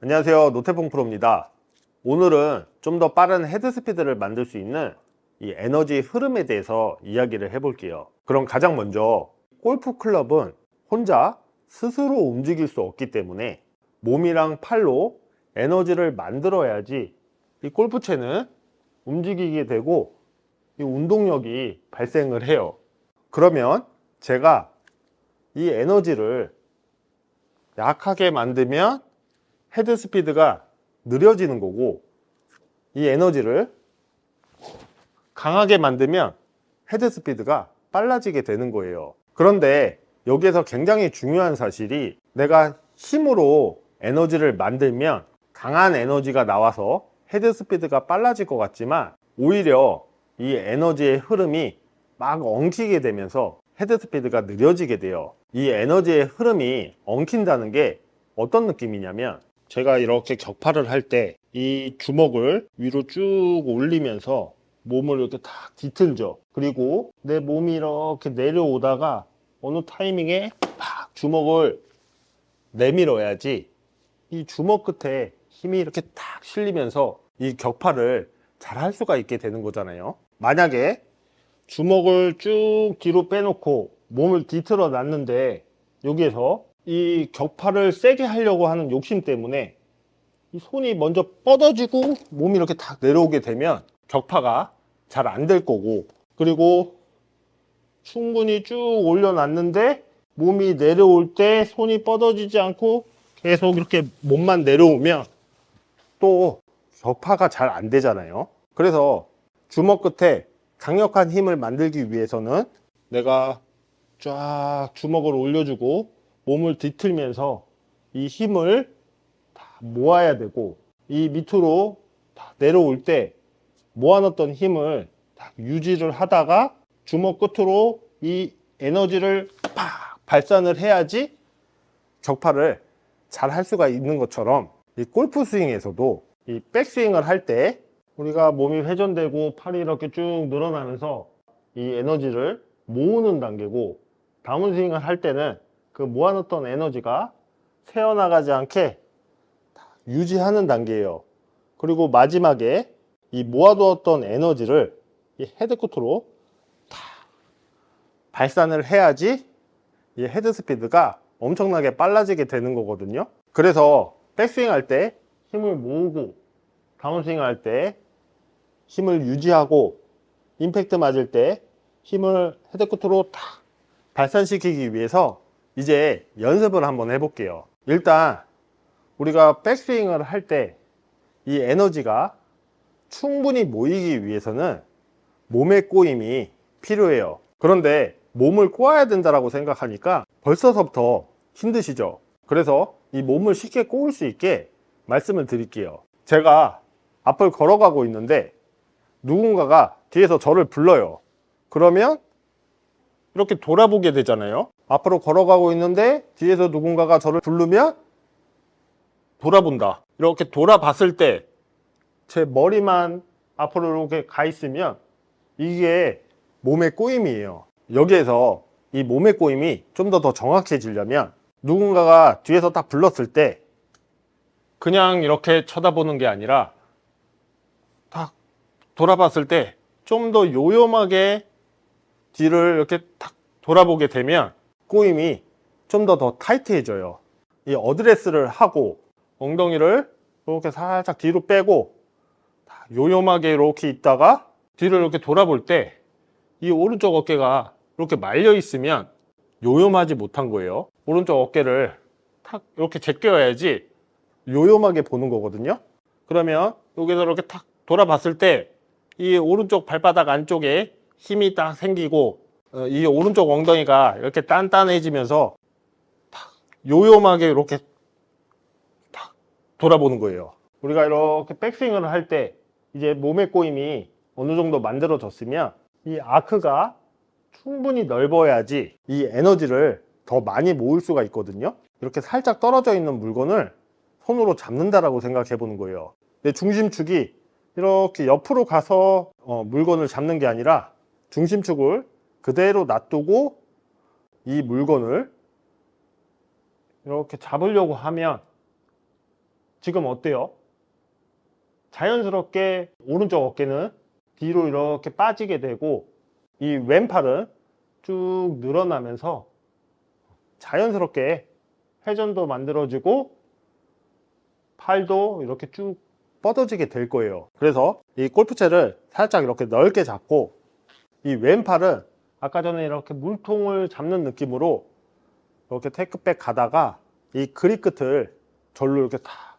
안녕하세요. 노태풍 프로입니다. 오늘은 좀 더 빠른 헤드 스피드를 만들 수 있는 이 에너지 흐름에 대해서 이야기를 해볼게요. 그럼 가장 먼저 골프 클럽은 혼자 스스로 움직일 수 없기 때문에 몸이랑 팔로 에너지를 만들어야지 이 골프채는 움직이게 되고 이 운동력이 발생을 해요. 그러면 제가 이 에너지를 약하게 만들면 헤드 스피드가 느려지는 거고 이 에너지를 강하게 만들면 헤드 스피드가 빨라지게 되는 거예요. 그런데 여기에서 굉장히 중요한 사실이 내가 힘으로 에너지를 만들면 강한 에너지가 나와서 헤드 스피드가 빨라질 것 같지만 오히려 이 에너지의 흐름이 막 엉키게 되면서 헤드 스피드가 느려지게 돼요. 이 에너지의 흐름이 엉킨다는 게 어떤 느낌이냐면 제가 이렇게 격파를 할 때 이 주먹을 위로 쭉 올리면서 몸을 이렇게 탁 뒤틀죠. 그리고 내 몸이 이렇게 내려오다가 어느 타이밍에 팍 주먹을 내밀어야지 이 주먹 끝에 힘이 이렇게 탁 실리면서 이 격파를 잘 할 수가 있게 되는 거잖아요. 만약에 주먹을 쭉 뒤로 빼놓고 몸을 뒤틀어 놨는데 여기에서 이 격파를 세게 하려고 하는 욕심 때문에 이 손이 먼저 뻗어지고 몸이 이렇게 탁 내려오게 되면 격파가 잘 안 될 거고 그리고 충분히 쭉 올려놨는데 몸이 내려올 때 손이 뻗어지지 않고 계속 이렇게 몸만 내려오면 또 격파가 잘 안 되잖아요. 그래서 주먹 끝에 강력한 힘을 만들기 위해서는 내가 쫙 주먹을 올려주고 몸을 뒤틀면서 이 힘을 다 모아야 되고 이 밑으로 다 내려올 때 모아놨던 힘을 딱 유지를 하다가 주먹 끝으로 이 에너지를 팍 발산을 해야지 격파를 잘 할 수가 있는 것처럼 이 골프 스윙에서도 이 백스윙을 할 때 우리가 몸이 회전되고 팔이 이렇게 쭉 늘어나면서 이 에너지를 모으는 단계고 다운스윙을 할 때는 그 모아놓던 에너지가 새어나가지 않게 유지하는 단계예요. 그리고 마지막에 이 모아두었던 에너지를 이 헤드 끝으로 다 발산을 해야지 이 헤드 스피드가 엄청나게 빨라지게 되는 거거든요. 그래서 백스윙 할 때 힘을 모으고 다운스윙 할 때 힘을 유지하고 임팩트 맞을 때 힘을 헤드 끝으로 다 발산시키기 위해서 이제 연습을 한번 해볼게요. 일단 우리가 백스윙을 할 때 이 에너지가 충분히 모이기 위해서는 몸의 꼬임이 필요해요. 그런데 몸을 꼬아야 된다라고 생각하니까 벌써서부터 힘드시죠? 그래서 이 몸을 쉽게 꼬을 수 있게 말씀을 드릴게요. 제가 앞을 걸어가고 있는데 누군가가 뒤에서 저를 불러요. 그러면 이렇게 돌아보게 되잖아요. 앞으로 걸어가고 있는데 뒤에서 누군가가 저를 부르면 돌아본다. 이렇게 돌아봤을 때 제 머리만 앞으로 이렇게 가 있으면 이게 몸의 꼬임이에요. 여기에서 이 몸의 꼬임이 좀 더 더 정확해지려면 누군가가 뒤에서 딱 불렀을 때 그냥 이렇게 쳐다보는 게 아니라 딱 돌아봤을 때 좀 더 요염하게 뒤를 이렇게 탁 돌아보게 되면 꼬임이 좀 더 더 타이트해져요. 이 어드레스를 하고 엉덩이를 이렇게 살짝 뒤로 빼고 요염하게 이렇게 있다가 뒤를 이렇게 돌아볼 때 이 오른쪽 어깨가 이렇게 말려 있으면 요염하지 못한 거예요. 오른쪽 어깨를 탁 이렇게 제껴야지 요염하게 보는 거거든요. 그러면 여기서 이렇게 탁 돌아봤을 때 이 오른쪽 발바닥 안쪽에 힘이 딱 생기고 어, 이 오른쪽 엉덩이가 이렇게 단단해지면서 탁 요염하게 이렇게 탁 돌아보는 거예요. 우리가 이렇게 백스윙을 할 때 이제 몸의 꼬임이 어느 정도 만들어졌으면 이 아크가 충분히 넓어야지 이 에너지를 더 많이 모을 수가 있거든요. 이렇게 살짝 떨어져 있는 물건을 손으로 잡는다라고 생각해 보는 거예요. 내 중심축이 이렇게 옆으로 가서 어, 물건을 잡는 게 아니라 중심축을 그대로 놔두고 이 물건을 이렇게 잡으려고 하면 지금 어때요? 자연스럽게 오른쪽 어깨는 뒤로 이렇게 빠지게 되고 이 왼팔은 쭉 늘어나면서 자연스럽게 회전도 만들어지고 팔도 이렇게 쭉 뻗어지게 될 거예요. 그래서 이 골프채를 살짝 이렇게 넓게 잡고 이 왼팔은 아까 전에 이렇게 물통을 잡는 느낌으로 이렇게 테이크백 가다가 이 그립 끝을 절로 이렇게 다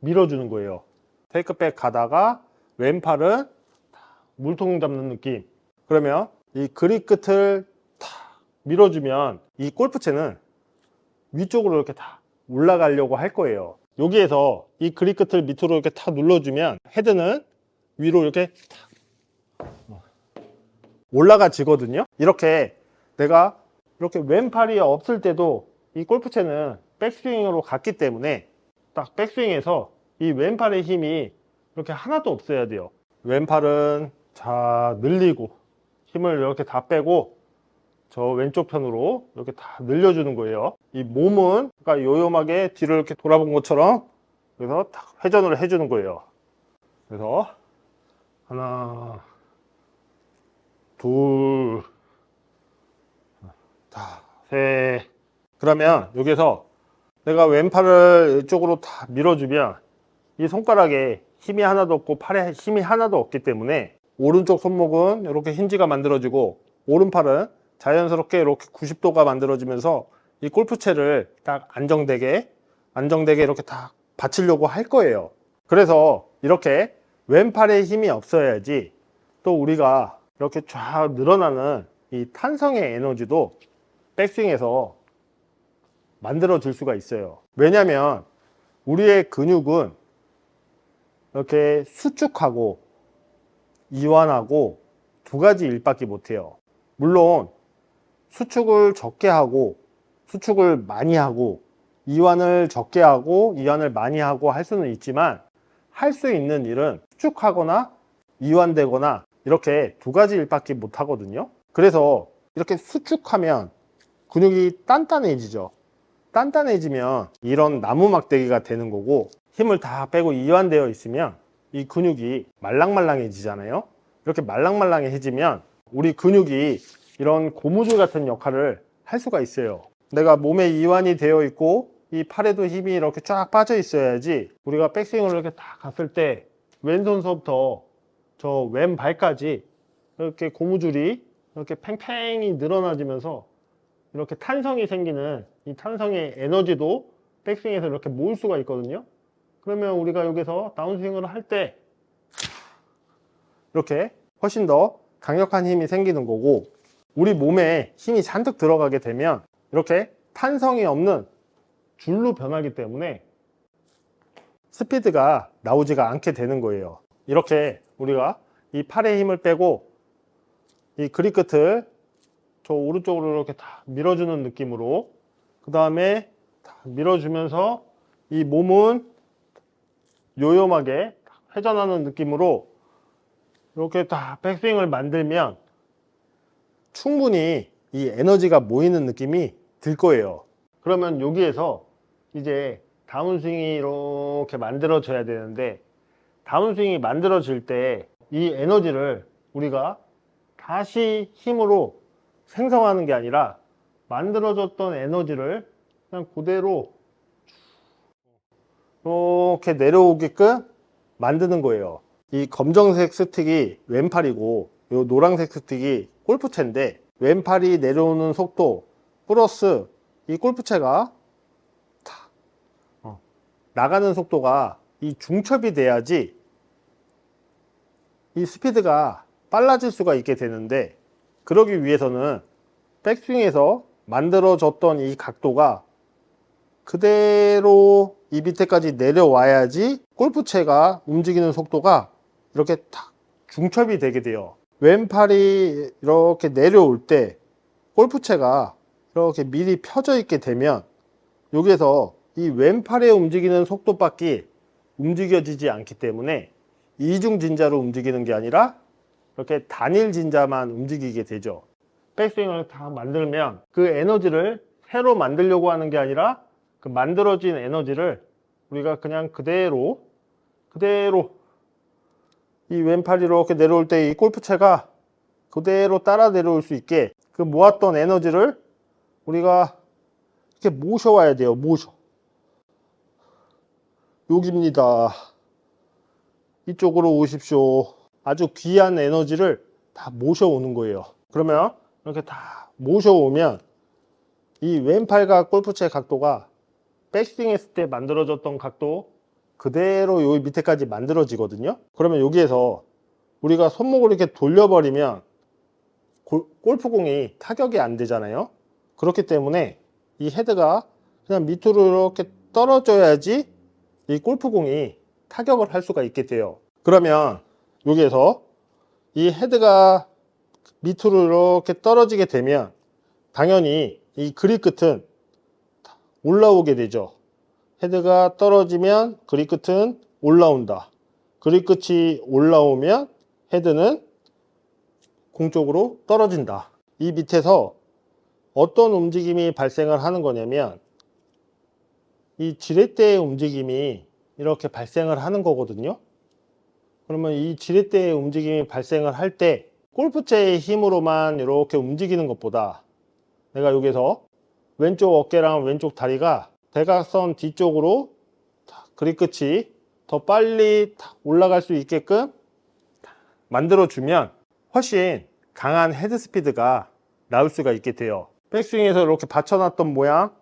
밀어주는 거예요. 테이크백 가다가 왼팔은 다 물통 잡는 느낌. 그러면 이 그립 끝을 다 밀어주면 이 골프채는 위쪽으로 이렇게 다 올라가려고 할 거예요. 여기에서 이 그립 끝을 밑으로 이렇게 탁 눌러주면 헤드는 위로 이렇게 탁 올라가지거든요. 이렇게 내가 이렇게 왼팔이 없을 때도 이 골프채는 백스윙으로 갔기 때문에 딱 백스윙에서 이 왼팔의 힘이 이렇게 하나도 없어야 돼요. 왼팔은 자 늘리고 힘을 이렇게 다 빼고 저 왼쪽 편으로 이렇게 다 늘려주는 거예요. 이 몸은 그러니까 요염하게 뒤를 이렇게 돌아본 것처럼 그래서 딱 회전을 해주는 거예요. 그래서 하나, 둘, 다, 셋. 그러면 여기서 내가 왼팔을 이쪽으로 다 밀어주면 이 손가락에 힘이 하나도 없고 팔에 힘이 하나도 없기 때문에 오른쪽 손목은 이렇게 힌지가 만들어지고 오른팔은 자연스럽게 이렇게 90도가 만들어지면서 이 골프채를 딱 안정되게 안정되게 이렇게 딱 받치려고 할 거예요. 그래서 이렇게 왼팔에 힘이 없어야지 또 우리가 이렇게 쫙 늘어나는 이 탄성의 에너지도 백스윙에서 만들어 줄 수가 있어요. 왜냐면 우리의 근육은 이렇게 수축하고 이완하고 두 가지 일밖에 못해요. 물론 수축을 적게 하고 수축을 많이 하고 이완을 적게 하고 이완을 많이 하고 할 수는 있지만 할 수 있는 일은 수축하거나 이완되거나 이렇게 두 가지 일밖에 못 하거든요. 그래서 이렇게 수축하면 근육이 단단해지죠. 단단해지면 이런 나무 막대기가 되는 거고 힘을 다 빼고 이완되어 있으면 이 근육이 말랑말랑해지잖아요. 이렇게 말랑말랑해지면 우리 근육이 이런 고무줄 같은 역할을 할 수가 있어요. 내가 몸에 이완이 되어 있고 이 팔에도 힘이 이렇게 쫙 빠져 있어야지 우리가 백스윙을 이렇게 다 갔을 때 왼손서부터 저 왼발까지 이렇게 고무줄이 이렇게 팽팽히 늘어나지면서 이렇게 탄성이 생기는 이 탄성의 에너지도 백스윙에서 이렇게 모을 수가 있거든요. 그러면 우리가 여기서 다운스윙을 할 때 이렇게 훨씬 더 강력한 힘이 생기는 거고 우리 몸에 힘이 잔뜩 들어가게 되면 이렇게 탄성이 없는 줄로 변하기 때문에 스피드가 나오지가 않게 되는 거예요. 이렇게 우리가 이 팔에 힘을 빼고 이 그립 끝을 저 오른쪽으로 이렇게 다 밀어주는 느낌으로 그 다음에 다 밀어주면서 이 몸은 요염하게 회전하는 느낌으로 이렇게 다 백스윙을 만들면 충분히 이 에너지가 모이는 느낌이 들 거예요. 그러면 여기에서 이제 다운스윙이 이렇게 만들어져야 되는데 다운 스윙이 만들어질 때 이 에너지를 우리가 다시 힘으로 생성하는 게 아니라 만들어졌던 에너지를 그냥 그대로 이렇게 내려오게끔 만드는 거예요. 이 검정색 스틱이 왼팔이고 이 노란색 스틱이 골프채인데 왼팔이 내려오는 속도 플러스 이 골프채가 탁 어, 나가는 속도가 이 중첩이 돼야지 이 스피드가 빨라질 수가 있게 되는데 그러기 위해서는 백스윙에서 만들어졌던 이 각도가 그대로 이 밑에까지 내려와야지 골프채가 움직이는 속도가 이렇게 탁 중첩이 되게 돼요. 왼팔이 이렇게 내려올 때 골프채가 이렇게 미리 펴져 있게 되면 여기에서 이 왼팔에 움직이는 속도밖에 움직여지지 않기 때문에 이중 진자로 움직이는 게 아니라 이렇게 단일 진자만 움직이게 되죠. 백스윙을 다 만들면 그 에너지를 새로 만들려고 하는 게 아니라 그 만들어진 에너지를 우리가 그냥 그대로 그대로 이 왼팔이 이렇게 내려올 때 이 골프채가 그대로 따라 내려올 수 있게 그 모았던 에너지를 우리가 이렇게 모셔와야 돼요. 모셔. 여기입니다. 이쪽으로 오십시오. 아주 귀한 에너지를 다 모셔오는 거예요. 그러면 이렇게 다 모셔오면 이 왼팔과 골프채 각도가 백스윙 했을 때 만들어졌던 각도 그대로 여기 밑에까지 만들어지거든요. 그러면 여기에서 우리가 손목을 이렇게 돌려버리면 골- 골프공이 타격이 안 되잖아요. 그렇기 때문에 이 헤드가 그냥 밑으로 이렇게 떨어져야지 이 골프공이 타격을 할 수가 있게 돼요. 그러면 여기에서 이 헤드가 밑으로 이렇게 떨어지게 되면 당연히 이 그립 끝은 올라오게 되죠. 헤드가 떨어지면 그립 끝은 올라온다. 그립 끝이 올라오면 헤드는 공 쪽으로 떨어진다. 이 밑에서 어떤 움직임이 발생을 하는 거냐면 이 지렛대의 움직임이 이렇게 발생을 하는 거거든요. 그러면 이 지렛대의 움직임이 발생을 할 때 골프채의 힘으로만 이렇게 움직이는 것보다 내가 여기서 왼쪽 어깨랑 왼쪽 다리가 대각선 뒤쪽으로 탁 그립 끝이 더 빨리 탁 올라갈 수 있게끔 만들어주면 훨씬 강한 헤드 스피드가 나올 수가 있게 돼요. 백스윙에서 이렇게 받쳐놨던 모양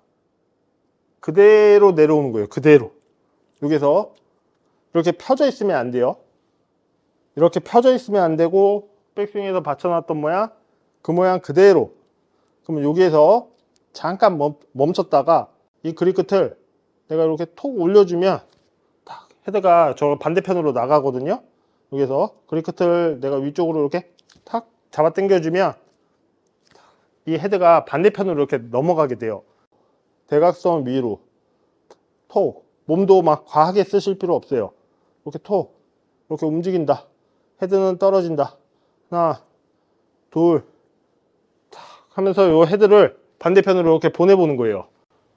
그대로 내려오는 거예요. 그대로. 여기서 이렇게 펴져 있으면 안 돼요. 이렇게 펴져 있으면 안 되고 백스윙에서 받쳐놨던 모양 그 모양 그대로 그러면 여기에서 잠깐 멈, 멈췄다가 이 그립 끝을 내가 이렇게 톡 올려주면 탁 헤드가 저 반대편으로 나가거든요. 여기서 그립 끝을 내가 위쪽으로 이렇게 탁 잡아 당겨주면 이 헤드가 반대편으로 이렇게 넘어가게 돼요. 대각선 위로 톡 몸도 막 과하게 쓰실 필요 없어요. 이렇게 톡 이렇게 움직인다. 헤드는 떨어진다. 하나 둘탁 하면서 이 헤드를 반대편으로 이렇게 보내보는 거예요.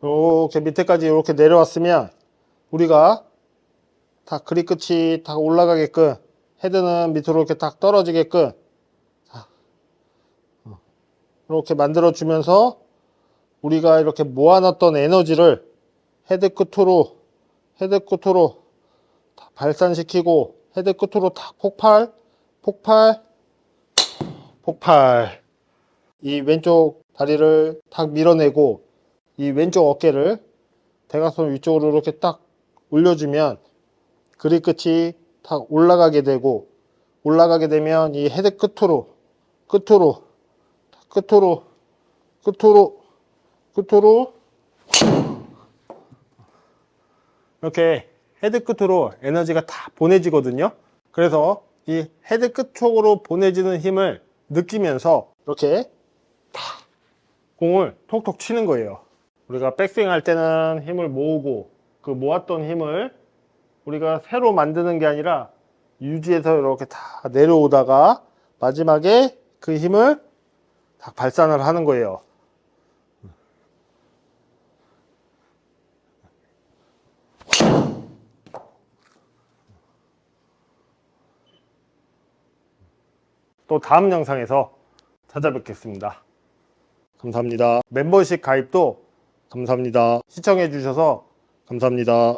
이렇게 밑에까지 이렇게 내려왔으면 우리가 다 그립 끝이 다 올라가게끔 헤드는 밑으로 이렇게 딱 떨어지게끔 자, 어, 이렇게 만들어 주면서 우리가 이렇게 모아놨던 에너지를 헤드 끝으로 헤드 끝으로 다 발산시키고 헤드 끝으로 다 폭발 폭발 폭발. 이 왼쪽 다리를 탁 밀어내고 이 왼쪽 어깨를 대각선 위쪽으로 이렇게 딱 올려주면 그립 끝이 탁 올라가게 되고 올라가게 되면 이 헤드 끝으로 끝으로 끝으로 끝으로 끝으로 이렇게 헤드 끝으로 에너지가 다 보내지거든요. 그래서 이 헤드 끝 쪽으로 보내지는 힘을 느끼면서 이렇게 탁 공을 톡톡 치는 거예요. 우리가 백스윙 할 때는 힘을 모으고 그 모았던 힘을 우리가 새로 만드는 게 아니라 유지해서 이렇게 다 내려오다가 마지막에 그 힘을 다 발산을 하는 거예요. 또 다음 영상에서 찾아뵙겠습니다. 감사합니다. 멤버십 가입도 감사합니다. 시청해 주셔서 감사합니다.